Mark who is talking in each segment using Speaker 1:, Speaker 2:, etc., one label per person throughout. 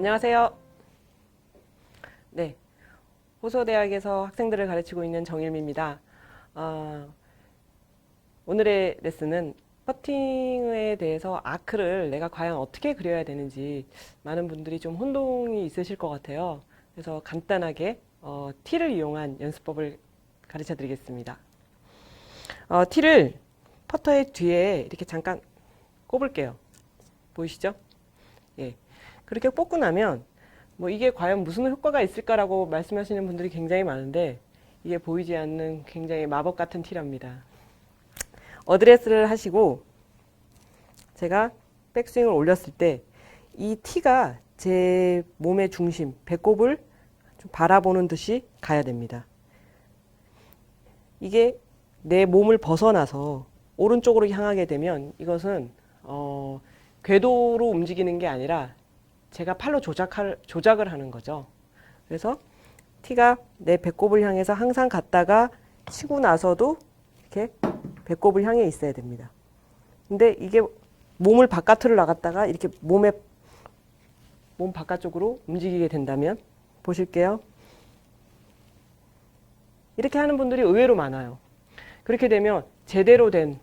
Speaker 1: 안녕하세요. 네. 호서대학에서 학생들을 가르치고 있는 정일미입니다. 아, 오늘의 레슨은 퍼팅에 대해서 아크를 내가 과연 어떻게 그려야 되는지 많은 분들이 좀 혼동이 있으실 것 같아요. 그래서 간단하게 어, 티를 이용한 연습법을 가르쳐 드리겠습니다. 어, 티를 퍼터의 뒤에 이렇게 잠깐 꼽을게요. 보이시죠? 예. 그렇게 뽑고 나면 뭐 이게 과연 무슨 효과가 있을까라고 말씀하시는 분들이 굉장히 많은데 이게 보이지 않는 굉장히 마법 같은 티랍니다. 어드레스를 하시고 제가 백스윙을 올렸을 때 이 티가 제 몸의 중심, 배꼽을 좀 바라보는 듯이 가야 됩니다. 이게 내 몸을 벗어나서 오른쪽으로 향하게 되면 이것은 어, 궤도로 움직이는 게 아니라 제가 팔로 조작할, 조작을 하는 거죠. 그래서 티가 내 배꼽을 향해서 항상 갔다가 치고 나서도 이렇게 배꼽을 향해 있어야 됩니다. 근데 이게 몸을 바깥으로 나갔다가 이렇게 몸에 몸 바깥쪽으로 움직이게 된다면 보실게요. 이렇게 하는 분들이 의외로 많아요. 그렇게 되면 제대로 된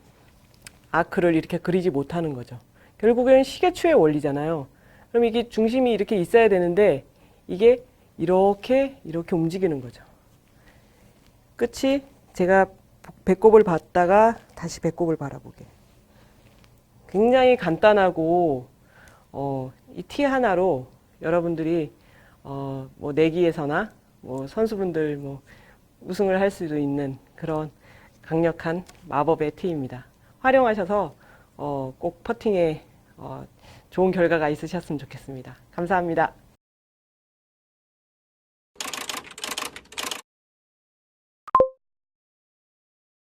Speaker 1: 아크를 이렇게 그리지 못하는 거죠. 결국엔 시계추의 원리잖아요. 그럼 이게 중심이 이렇게 있어야 되는데 이게 이렇게 이렇게 움직이는 거죠. 끝이 제가 배꼽을 봤다가 다시 배꼽을 바라보게. 굉장히 간단하고 어, 이 티 하나로 여러분들이 어, 뭐 내기에서나 뭐 선수분들 뭐 우승을 할 수도 있는 그런 강력한 마법의 티입니다. 활용하셔서 어, 꼭 퍼팅에 어, 좋은 결과가 있으셨으면 좋겠습니다. 감사합니다.